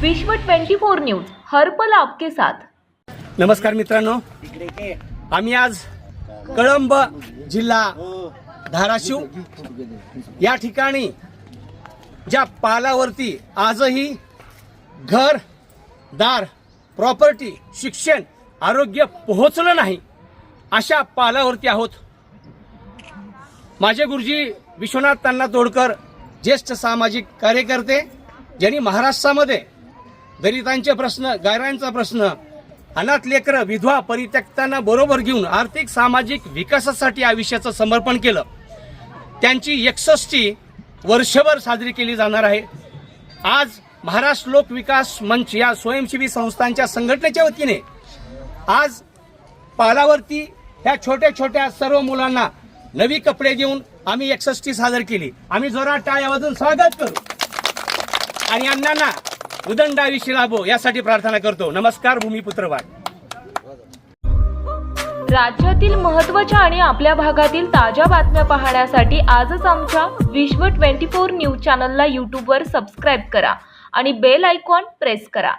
विश्व 24 न्यूज हर्पल आपके साथ. नमस्कार मित्रांनो. आम्ही आज कळंब जिल्हा धाराशिव या ठिकाणी ज्या पालावरती आजही घर दार प्रॉपर्टी शिक्षण आरोग्य पोहोचलं नाही अशा पालावरती आहोत. माझे गुरुजी विश्वनाथ तान्ना तोडकर ज्येष्ठ सामाजिक कार्यकर्ते ज्यांनी महाराष्ट्रामध्ये दलितांचे प्रश्न गायरांचा प्रश्न अनाथ लेकरं विधवा परित्यक्तांना बरोबर घेऊन आर्थिक सामाजिक विकासासाठी आयुष्याचं समर्पण केलं. त्यांची एकसष्टी वर्षभर साजरी केली जाणार आहे. आज महाराष्ट्र लोक विकास मंच या स्वयंसेवी संस्थांच्या संघटनेच्या वतीने आज पालावरती ह्या छोट्या छोट्या सर्व मुलांना नवी कपडे देऊन आम्ही एकसष्टी सादर केली. आम्ही जोरात टाळ्या वाजून स्वागत करू. आणि अण्णांना उदंड आयुष्य लाभो यासाठी प्रार्थना करतो. नमस्कार भूमिपुत्रवाद राज्यातील महत्त्वाच्या आणि आपल्या भागातील ताज्या बातम्या पाहण्यासाठी आजच आमच्या विश्व 24 न्यूज चॅनलला यूट्यूबवर सबस्क्राईब करा आणि बेल आयकॉन प्रेस करा.